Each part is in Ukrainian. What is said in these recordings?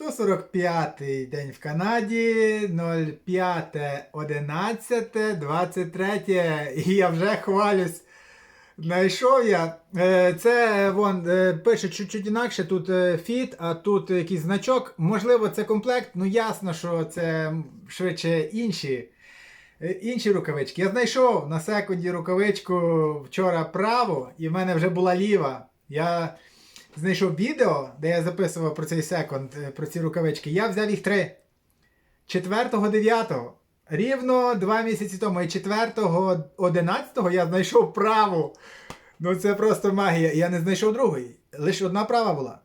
145 день в Канаді, 05.11.23. І я вже хвалюсь. Знайшов я. Е, Це вон е, пише чуть-чуть інакше. Тут е, фіт, а тут якийсь значок. Можливо, це комплект. Ну ясно, що це швидше інші. Інші рукавички. Я знайшов на секунді рукавичку вчора праву, і в мене вже була ліва. Я знайшов відео, де я записував про цей секунд, е, про ці рукавички. Я взяв їх три. 4-9. Рівно два місяці тому. І 4-11 я знайшов праву. Ну це просто магія. Я не знайшов другої. Лише одна права була.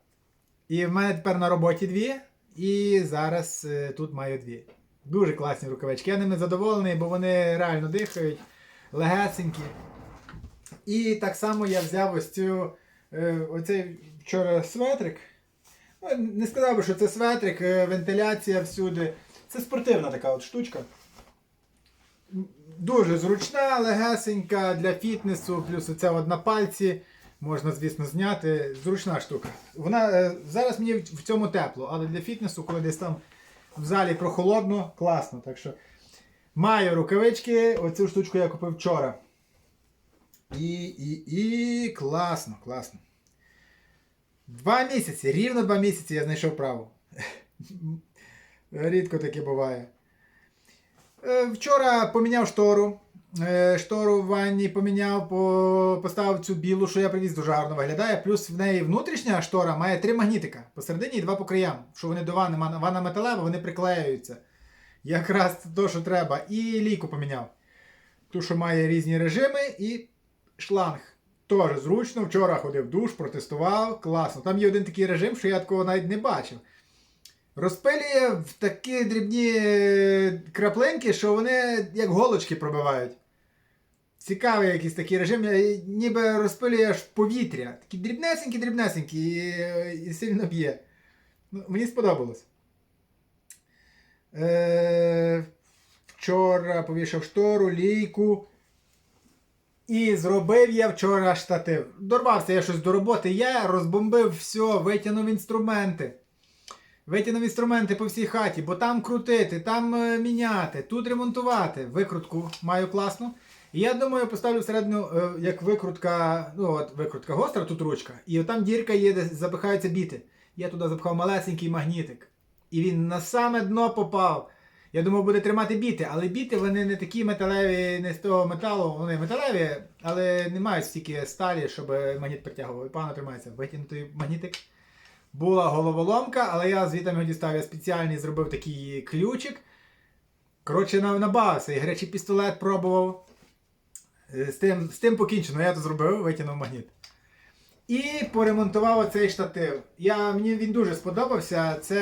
І в мене тепер на роботі дві. І зараз е, тут маю дві. Дуже класні рукавички. Я ними задоволений, бо вони реально дихають, легесенькі. І так само я взяв ось цю, е, оцей вчора светрик. Ну, не сказав би, що це светрик, е, вентиляція всюди. Це спортивна така от штучка. Дуже зручна, легесенька для фітнесу, плюс оце от на пальці. Можна, звісно, зняти. Зручна штука. Вона е, зараз мені в цьому тепло, але для фітнесу, коли десь там в залі прохолодно, класно. Так що маю рукавички, оцю штучку я купив вчора. І, і, і класно, класно. Два місяці, рівно два місяці я знайшов праву. Рідко таке буває. Е, Вчора поміняв штору. Е, Штору в ванні поміняв, по- поставив цю білу, що я привіз, дуже гарно виглядає. Плюс в неї внутрішня штора має три магнітика посередині і два по краям. Що вони до ванни, ванна металева, вони приклеюються. Якраз то, що треба. І лійку поміняв. Ту, що має різні режими, і шланг. Теж зручно. Вчора ходив в душ, протестував. Класно. Там є один такий режим, що я такого навіть не бачив. Розпилює в такі дрібні е, краплинки, що вони як голочки пробивають. Цікавий якийсь такий режим, е, ніби розпилює аж повітря. Такі дрібнесенькі, дрібнесенькі і, е, і сильно б'є. Ну, мені сподобалось. Е, вчора повішав штору, лійку. І зробив я вчора штатив. Дорвався я щось до роботи, я розбомбив все, витягнув інструменти. Витягнув інструменти по всій хаті, бо там крутити, там е, міняти, тут ремонтувати. Викрутку маю класну. І я думаю, поставлю всередину, е, як викрутка, ну от викрутка гостра, тут ручка. І там дірка є, де запихаються біти. Я туди запхав малесенький магнітик. І він на саме дно попав. Я думав, буде тримати біти, але біти вони не такі металеві, не з того металу, вони металеві, але не мають стільки сталі, щоб магніт притягував. І погано тримається. Витягнутий магнітик. Була головоломка, але я звідти його дістав. Я спеціальний зробив такий ключик. Коротше, набавився. І гарячий пістолет пробував. З тим, з тим покінчено. Я то зробив, витягнув магніт. І поремонтував оцей штатив. Я, мені він дуже сподобався. Це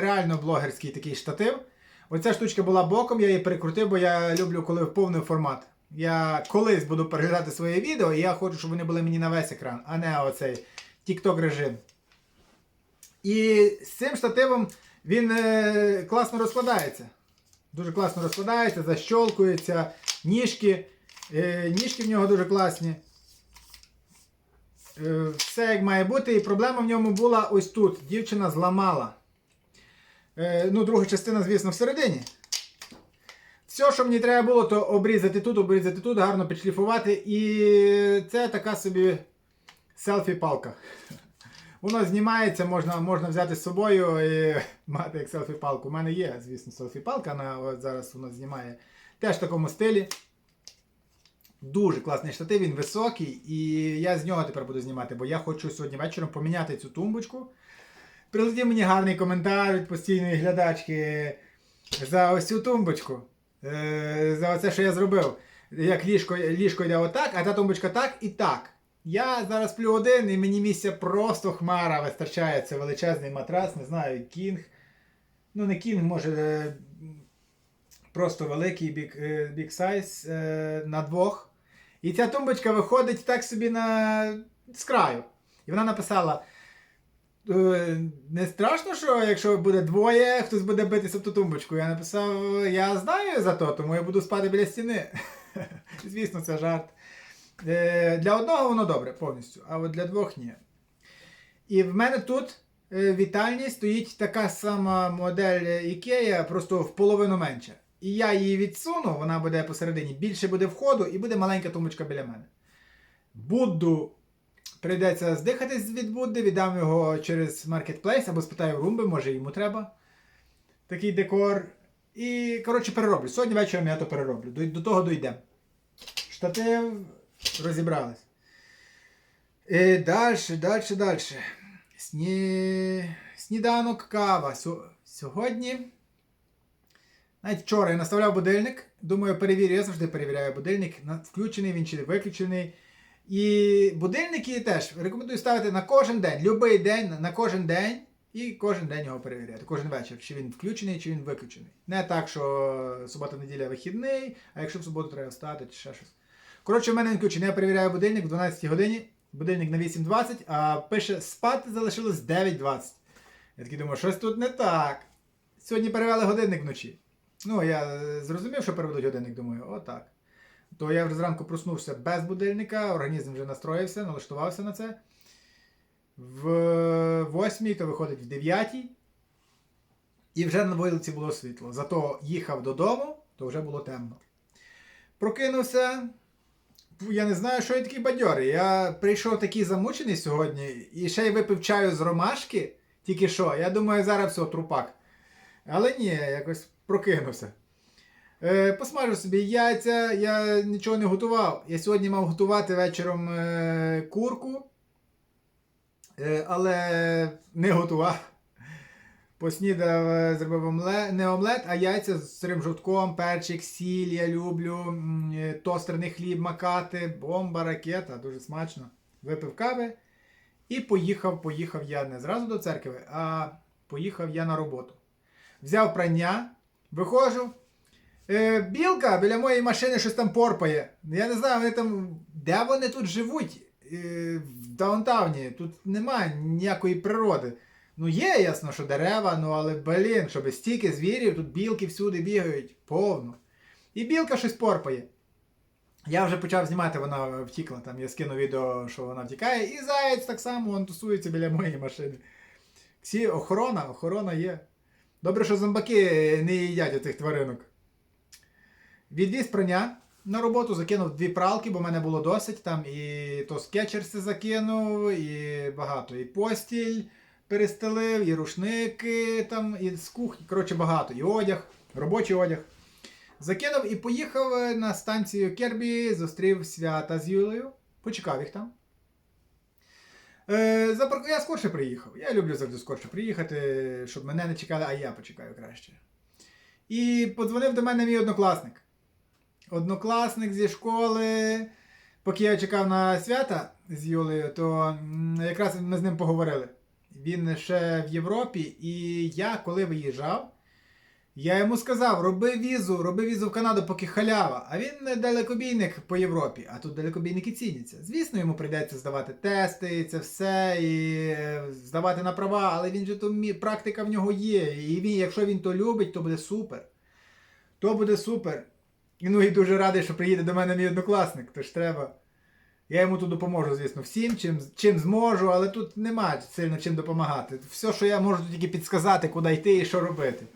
реально блогерський такий штатив. Оця штучка була боком, я її перекрутив, бо я люблю, коли в повний формат. Я колись буду переглядати своє відео, і я хочу, щоб вони були мені на весь екран, а не оцей TikTok режим. І з цим штативом він е, класно розкладається. Дуже класно розкладається, защолкується, ніжки. Е, ніжки в нього дуже класні. Е, все як має бути. І проблема в ньому була ось тут. Дівчина зламала. Е, ну, друга частина, звісно, всередині. Все, що мені треба було, то обрізати тут, обрізати тут, гарно підшліфувати. І це така собі селфі-палка. Воно знімається, можна, можна взяти з собою і мати як селфі-палку. У мене є, звісно, селфі-палка, вона от зараз воно знімає теж в такому стилі. Дуже класний штатив, він високий, і я з нього тепер буду знімати, бо я хочу сьогодні вечором поміняти цю тумбочку. Прилетів мені гарний коментар від постійної глядачки за ось цю тумбочку. Е, За оце, що я зробив. Як ліжко, ліжко йде отак, а та тумбочка так і так. Я зараз сплю один, і мені місця просто хмара вистачає. Це величезний матрас, не знаю, кінг. Ну, не кінг, може. е, Просто великий big size е, на двох. І ця тумбочка виходить так собі на з краю. І вона написала: «Е, не страшно, що якщо буде двоє, хтось буде битися в ту тумбочку. Я написав, я знаю за то, тому я буду спати біля стіни. Звісно, це жарт. Е, Для одного воно добре повністю, а от для двох ні. І в мене тут е, вітальні стоїть така сама модель Ikea, просто в половину менша. І я її відсуну, вона буде посередині, більше буде входу і буде маленька тумбочка біля мене. Будду прийдеться здихатись від Будди, віддам його через Marketplace або спитаю Румби, може йому треба. Такий декор. І, коротше, перероблю. Сьогодні вечором я то перероблю. До, до того дійдемо. Штатив розібрались. І далі, далі, далі. Сні... Сніданок, кава. Сьо- Сьогодні. Навіть вчора я наставляв будильник. Думаю, перевірю, я завжди перевіряю будильник, включений він чи виключений. І будильники теж рекомендую ставити на кожен день, будь-який день, на- на кожен день, і кожен день його перевіряти, кожен вечір, чи він включений, чи він виключений. Не так, що субота-неділя вихідний, а якщо в суботу треба встати, чи ще щось. Коротше, в мене він включений. Я перевіряю будильник в 12 годині, будильник на 8.20, а пише спати залишилось 9.20. Я такий думаю, щось тут не так. Сьогодні перевели годинник вночі. Ну, я е, зрозумів, що переведуть годинник, думаю, отак. То я вже зранку проснувся без будильника, організм вже настроївся, налаштувався на це. В 8 то виходить в 9 і вже на вулиці було світло. Зато їхав додому, то вже було темно. Прокинувся. Я не знаю, що я такий бадьорий. Я прийшов такий замучений сьогодні і ще й випив чаю з ромашки. Тільки що. Я думаю, зараз все, трупак. Але ні, якось прокинувся. Е, посмажу собі яйця, я нічого не готував. Я сьогодні мав готувати вечором е, курку, е, але не готував. Поснідав, е, зробив омлет, не омлет, а яйця з сирим жовтком, перчик, сіль, я люблю, е, тостерний хліб макати, бомба, ракета, дуже смачно. Випив кави і поїхав, поїхав я не зразу до церкви, а поїхав я на роботу. Взяв прання, виходжу. Е, білка біля моєї машини щось там порпає. Я не знаю, вони там. Де вони тут живуть? Е, в даунтауні. Тут немає ніякої природи. Ну, є ясно, що дерева, ну але блін, щоб стільки звірів, тут білки всюди бігають, повно. І білка щось порпає. Я вже почав знімати, вона втікла. Там я скину відео, що вона втікає, і заєць так само він тусується біля моєї машини. Всі охорона, охорона є. Добре, що зомбаки не їдять оцих тваринок. Відвіз прання на роботу, закинув дві пралки, бо в мене було досить. Там і то скетчерси закинув, і багато. І постіль перестелив, і рушники там, і з кухні. Коротше, багато. І одяг, робочий одяг. Закинув і поїхав е, на станцію Кербі, зустрів свята з Юлею. Почекав їх там. Е. Я скорше приїхав. Я люблю завжди скорше приїхати, щоб мене не чекали, а я почекаю краще. І подзвонив до мене мій однокласник. Однокласник зі школи. Поки я чекав на свята з Юлею, то якраз ми з ним поговорили. Він ще в Європі, і я, коли виїжджав, я йому сказав: роби візу, роби візу в Канаду, поки халява. А він далекобійник по Європі, а тут далекобійники ціняться. Звісно, йому прийдеться здавати тести, і це все, і здавати на права, але він же то практика в нього є. І він, якщо він то любить, то буде супер. То буде супер. Ну і дуже радий, що приїде до мене мій однокласник, тож треба. Я йому тут допоможу, звісно, всім, чим, чим зможу, але тут немає сильно чим допомагати. Все, що я можу, тільки підсказати, куди йти і що робити.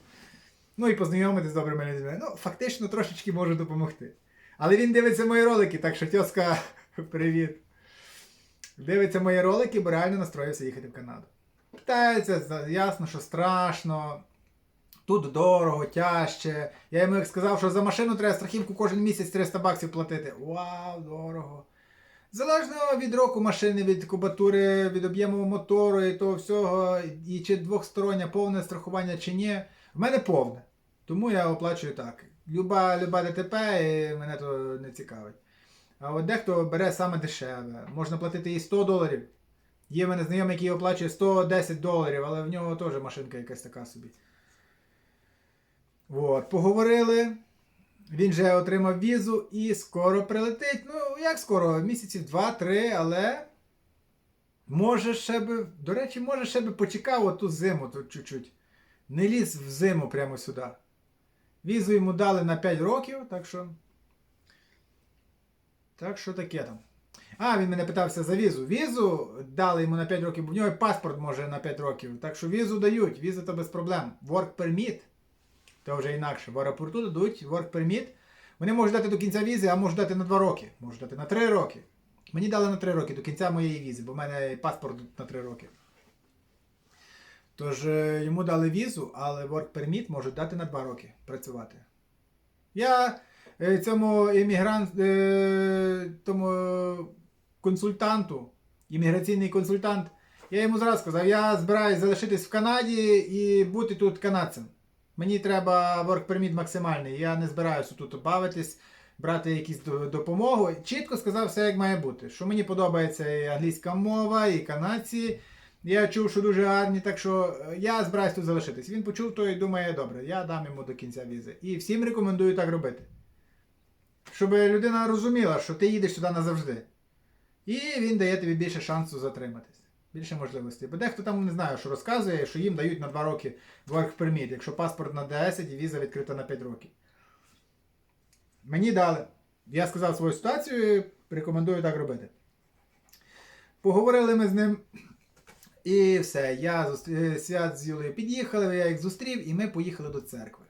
Ну і познайомитися з добрими людьми. Ну, фактично трошечки можу допомогти. Але він дивиться мої ролики, так що тьоска, привіт. Дивиться мої ролики, бо реально настроївся їхати в Канаду. Питається, ясно, що страшно. Тут дорого, тяжче. Я йому як сказав, що за машину треба страхівку кожен місяць 300 баксів платити. Вау, дорого. Залежно від року машини, від кубатури, від об'єму мотору і того всього, і чи двохстороннє повне страхування чи ні. В мене повне. Тому я оплачую так. Люба, люба ДТП, і мене то не цікавить. А от дехто бере саме дешеве. Можна платити і 100 доларів. Є в мене знайомий, який оплачує 110 доларів, але в нього теж машинка якась така собі. От, поговорили. Він же отримав візу і скоро прилетить. Ну, як скоро? Місяців 2-3, але. Може ще би. До речі, може ще би почекав оту зиму тут чуть-чуть. Не ліз в зиму прямо сюди. Візу йому дали на 5 років, так що. Так що таке там. А, він мене питався за візу. Візу дали йому на 5 років, бо в нього паспорт може на 5 років. Так що візу дають, віза то без проблем. Work permit, то вже інакше. В аеропорту дадуть work permit. Вони можуть дати до кінця візи, а можуть дати на 2 роки, можуть дати на 3 роки. Мені дали на 3 роки до кінця моєї візи, бо в мене паспорт на 3 роки. Тож е, йому дали візу, але work permit можуть дати на 2 роки працювати. Я е, цьому іммігрант, е, тому консультанту, імміграційний консультант, я йому зразу сказав, я збираюсь залишитись в Канаді і бути тут канадцем. Мені треба work permit максимальний. Я не збираюся тут бавитись, брати якусь до- допомогу. Чітко сказав все, як має бути. Що мені подобається і англійська мова, і канадці. Я чув, що дуже гарні, так що е, я збираюсь тут залишитись. Він почув то і думає, добре, я дам йому до кінця візи. І всім рекомендую так робити. Щоб людина розуміла, що ти їдеш сюди назавжди. І він дає тобі більше шансу затриматись. Більше можливостей. Бо дехто там не знаю, що розказує, що їм дають на 2 роки work permit, якщо паспорт на 10 і віза відкрита на 5 років. Мені дали. Я сказав свою ситуацію, рекомендую так робити. Поговорили ми з ним. І все. Я е, свят з Юлею під'їхали, я їх зустрів, і ми поїхали до церкви.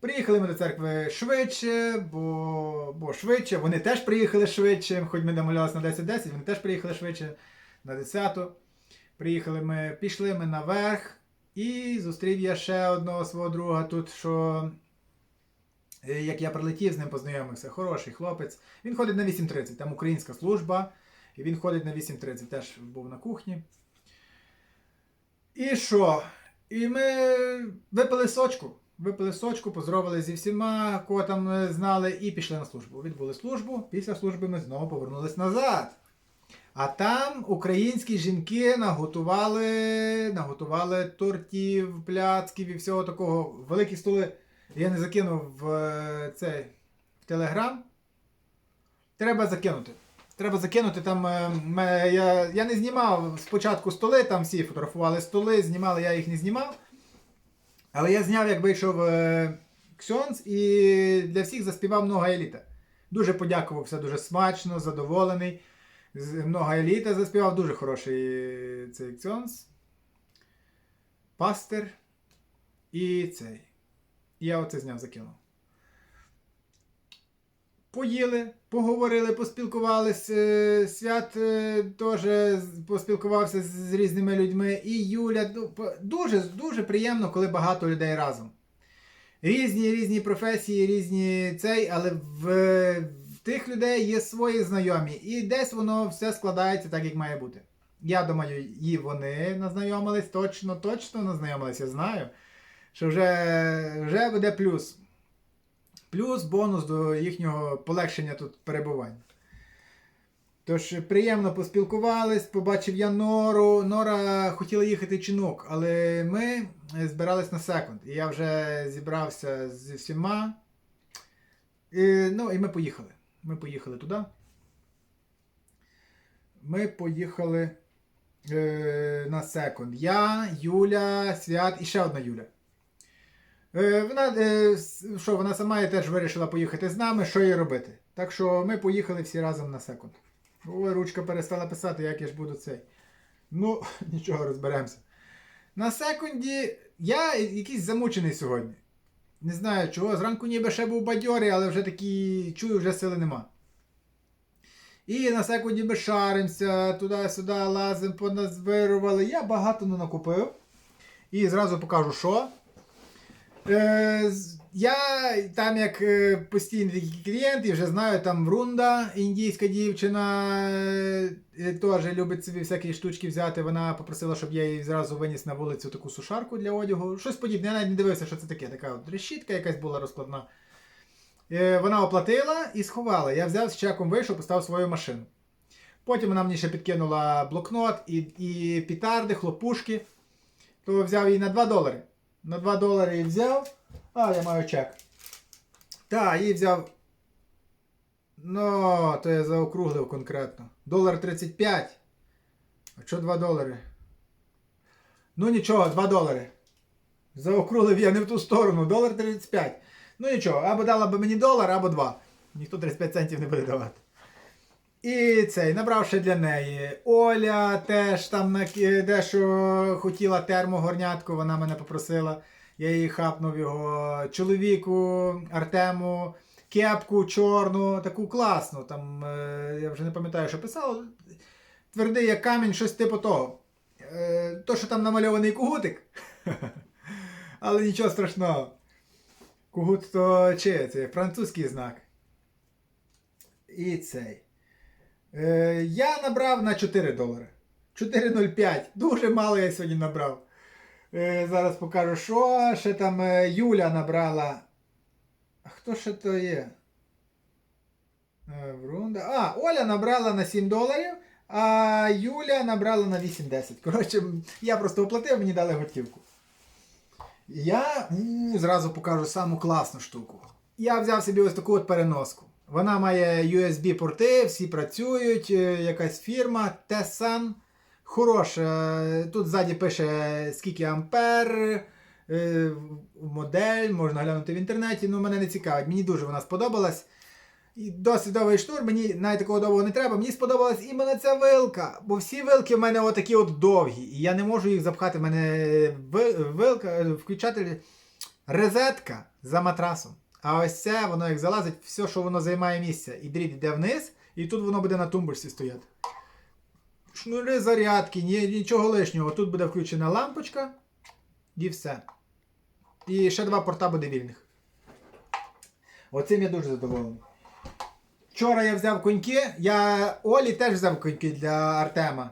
Приїхали ми до церкви швидше, бо, бо швидше. Вони теж приїхали швидше, хоч ми домовлялися на 10-10, вони теж приїхали швидше на 10. Приїхали ми, пішли ми наверх, і зустрів я ще одного свого друга тут, що е, як я прилетів, з ним познайомився. Хороший хлопець. Він ходить на 8.30, там українська служба, і він ходить на 8.30, теж був на кухні. І що? І ми випили сочку. Випили сочку, поздоровали зі всіма, кого там е, знали, і пішли на службу. Відбули службу. Після служби ми знову повернулись назад. А там українські жінки наготували, наготували тортів, пляцків і всього такого. Великі столи. Я не закинув в е, цей в Телеграм. Треба закинути. Треба закинути там. е, я, я не знімав спочатку столи, там всі фотографували столи, знімали, я їх не знімав. Але я зняв, як вийшов е, Ксьонс і для всіх заспівав много еліта. Дуже подякував, все дуже смачно, задоволений. Много еліта заспівав, дуже хороший цей Ксьонс. Пастир і цей. Я оце зняв, закинув. Поїли, поговорили, поспілкувалися. е, Свят е, теж поспілкувався з, різними людьми. І Юля. ну, Дуже, дуже приємно, коли багато людей разом. Різні різні професії, різні цей, але в тих людей є свої знайомі. І десь воно все складається так, як має бути. Я думаю, і вони назнайомились, точно, точно назнайомились, я знаю. Що вже, вже буде плюс. Плюс бонус до їхнього полегшення тут перебування. Тож приємно поспілкувались, побачив я Нору. Нора хотіла їхати чинок, але ми збирались на секунд. І я вже зібрався зі всіма. І, ну, і ми поїхали. Ми поїхали туди. Ми поїхали е, на секунд. Я, Юля, Свят і ще одна Юля. Е, Вона, е, що, вона сама теж вирішила поїхати з нами, що їй робити. Так що ми поїхали всі разом на секунд. Ой, ручка перестала писати, як я ж буду цей. Ну, нічого, розберемося. На секунді я якийсь замучений сьогодні. Не знаю чого. Зранку ніби ще був бадьорий, але вже такі чую, вже сили нема. І на секунді ніби шаримося, туди-сюди лазимо, поназбирували. Я багато не накупив. І зразу покажу, що. Е, я там як е, постійний клієнт, і вже знаю, там Рунда, індійська дівчина, е, теж любить собі всякі штучки взяти. Вона попросила, щоб я їй зразу виніс на вулицю таку сушарку для одягу. Щось подібне. Я навіть не дивився, що це таке. Така от решітка якась була розкладна. Е, Вона оплатила і сховала. Я взяв з чеком, вийшов, поставив свою машину. Потім вона мені ще підкинула блокнот і, і пітарди, хлопушки. То взяв її на 2 долари. На 2 долари її взяв. А, я маю чек. Так, її взяв. Ну, то я заокруглив конкретно. Долар 35. А що 2 долари? Ну нічого, 2 долари. Заокруглив я не в ту сторону. Долар 35. Ну нічого, або дала би мені долар, або 2. Ніхто 35 центів не буде давати. І цей набрав ще для неї. Оля теж там дещо хотіла термогорнятку, вона мене попросила. Я її хапнув його чоловіку, Артему, кепку чорну, таку класну. Там, е, я вже не пам'ятаю, що писав. Твердий як камінь, щось типу того. Е, то, що там намальований кугутик. Але нічого страшного. Кугут то чи це французький знак. І цей. Е, я набрав на 4 долари. 4,05. Дуже мало я сьогодні набрав. Е, зараз покажу, що ще там е, Юля набрала. Хто ще то є? Е, Врунда. А, Оля набрала на 7 доларів, а Юля набрала на 8-10. Коротше, я просто оплатив, мені дали готівку. Я у, зразу покажу саму класну штуку. Я взяв собі ось таку от переноску. Вона має USB-порти, всі працюють, якась фірма, Tessan. Хороша. Тут ззаді пише скільки ампер, е, модель, можна глянути в інтернеті. Ну, мене не цікавить. Мені дуже вона сподобалась. І досить довгий штур, мені навіть такого довгого не треба. Мені сподобалась іменно ця вилка. Бо всі вилки в мене отакі от довгі. І я не можу їх запхати. В мене вилка, е, включатель розетка за матрасом. А ось це, воно як залазить, все, що воно займає місце. І дріт йде вниз, і тут воно буде на тумбочці стояти. Шнури зарядки, ні, нічого лишнього. Тут буде включена лампочка. І все. І ще два порта буде вільних. Оцим я дуже задоволений. Вчора я взяв коньки, я Олі теж взяв коньки для Артема.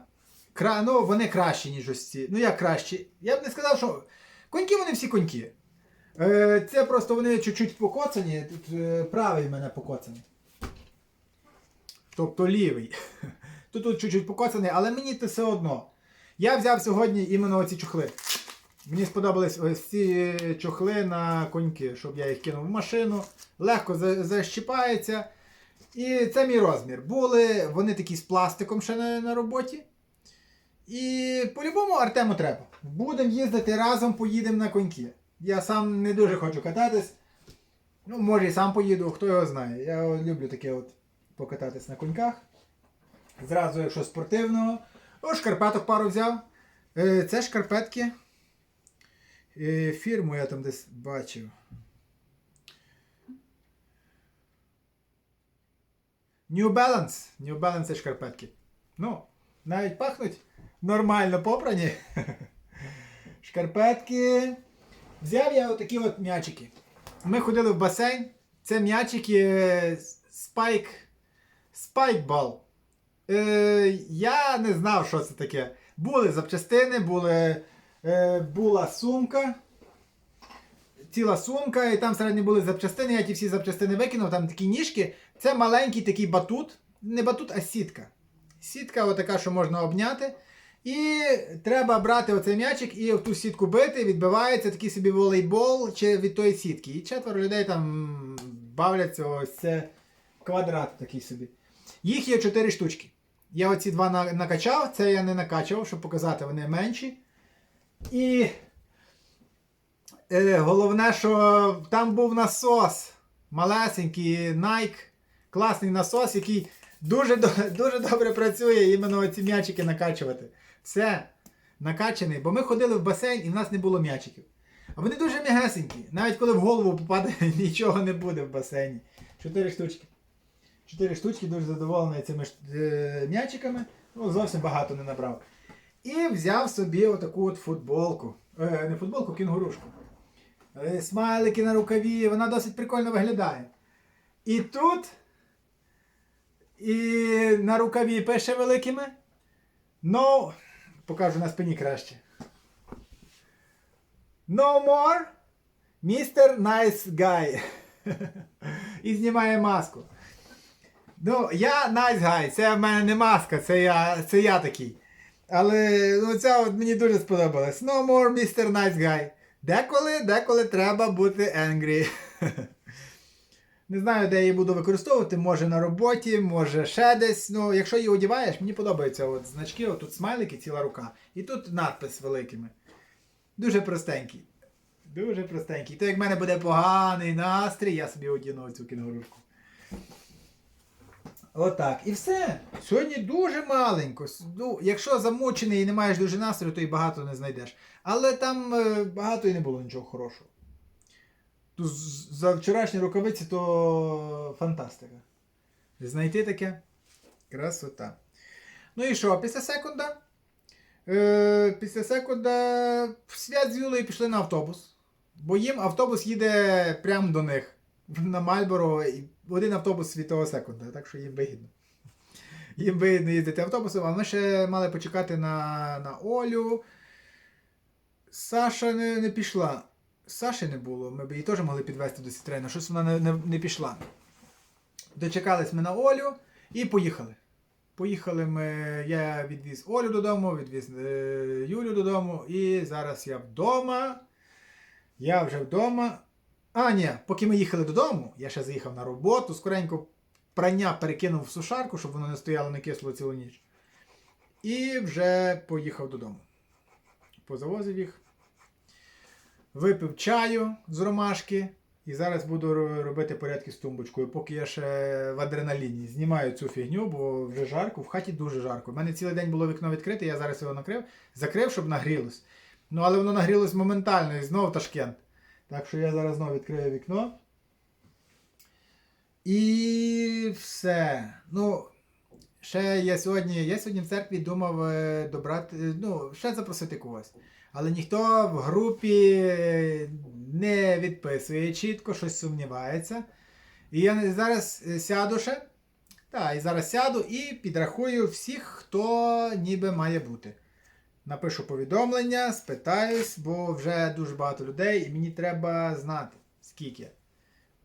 Кра... Ну, вони кращі, ніж ось ці. Ну як кращі? Я б не сказав, що. Коньки вони всі коньки. Е, це просто вони чуть-чуть покоцані. Тут е, правий в мене покоцаний. Тобто лівий. Тут тут чуть-чуть покоцаний, але мені це все одно. Я взяв сьогодні іменно оці чохли. Мені сподобались ось ці чохли на коньки, щоб я їх кинув в машину. Легко защіпається. І це мій розмір. Були вони такі з пластиком ще на, на роботі. І по-любому Артему треба. Будемо їздити разом, поїдемо на коньки. Я сам не дуже хочу кататись. Ну, може і сам поїду, хто його знає. Я люблю таке от покататись на коньках. Зразу, якщо спортивного. О, шкарпеток пару взяв. Е, Це шкарпетки. Е, Фірму я там десь бачив. New Balance. New Balance це шкарпетки. Ну, навіть пахнуть нормально попрані. Шкарпетки. Взяв я отакі от м'ячики. Ми ходили в басейн. Це м'ячики е, Spike. Spikeball. Е, я не знав, що це таке. Були запчастини, були, е, була сумка. Ціла сумка, і там всередині були запчастини. Я ті всі запчастини викинув, там такі ніжки. Це маленький такий батут. Не батут, а сітка. Сітка, отака, що можна обняти. І треба брати оцей м'ячик і в ту сітку бити, відбивається такий собі волейбол чи від тої сітки. І четверо людей там бавляться ось це квадрат такий собі. Їх є 4 штучки. Я оці два накачав, це я не накачував, щоб показати, вони менші. І е, головне, що там був насос. Малесенький Nike. Класний насос, який дуже, дуже добре працює іменно ці м'ячики накачувати. Все, накачаний, бо ми ходили в басейн і в нас не було м'ячиків. А вони дуже м'ягесенькі. Навіть коли в голову попаде, нічого не буде в басейні. Чотири штучки. Чотири штучки, дуже задоволений цими е, м'ячиками. Ну, зовсім багато не набрав. І взяв собі отаку от футболку. Е, не футболку, кінгурушку. Е, смайлики на рукаві, вона досить прикольно виглядає. І тут. І на рукаві пише великими. No. Покажу на спині краще. No more. Mr. Nice Guy. І знімає маску. Ну, я nice guy, це в мене не маска, це я, це я такий. Але ну, ця от мені дуже сподобалась. No more Mr. Nice Guy. Деколи, деколи треба бути angry. Не знаю, де я її буду використовувати, може на роботі, може ще десь. Ну, якщо її одягаєш, мені подобаються от значки, от тут смайлики, ціла рука. І тут надпис великими. Дуже простенький. Дуже простенький. То як в мене буде поганий настрій, я собі одіну цю кінгурушку. Отак. І все. Сьогодні дуже маленько. Ну, якщо замучений і не маєш дуже настрою, то і багато не знайдеш. Але там е, багато і не було нічого хорошого. За вчорашні рукавиці то фантастика. Знайти таке красота. Ну і що, після секунда? Е, після секунда свят з Юлею пішли на автобус. Бо їм автобус їде прямо до них. На Мальборо і один автобус світового секунда, так що їм вигідно. Їм вигідно їздити автобусом, а ми ще мали почекати на, на Олю. Саша не, не пішла. Саші не було, ми б її теж могли підвезти до Сітрейна, щось вона не, не, не пішла. Дочекались ми на Олю і поїхали. Поїхали ми, я відвіз Олю додому, відвіз е, Юлю додому, і зараз я вдома. Я вже вдома. А, ні, поки ми їхали додому, я ще заїхав на роботу, скоренько прання перекинув в сушарку, щоб воно не стояло не кисло цілу ніч. І вже поїхав додому. Позавозив їх. Випив чаю з ромашки. І зараз буду робити порядки з тумбочкою, поки я ще в адреналіні. Знімаю цю фігню, бо вже жарко, в хаті дуже жарко. У мене цілий день було вікно відкрите, я зараз його накрив, закрив, щоб нагрілось. Ну, але воно нагрілось моментально і знову Ташкент. Так що я зараз знову відкрию вікно. І все. Ну, ще я сьогодні, я сьогодні в церкві думав е, добрати, е, ну, ще запросити когось. Але ніхто в групі не відписує чітко, щось сумнівається. І я зараз е, сяду ще. Так, і зараз сяду і підрахую всіх, хто ніби має бути. Напишу повідомлення, спитаюсь, бо вже дуже багато людей, і мені треба знати, скільки.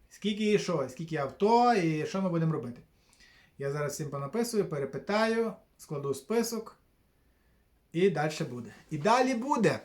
Скільки і що, скільки авто, і що ми будемо робити. Я зараз всім понаписую, перепитаю, складу список. І далі буде. І далі буде.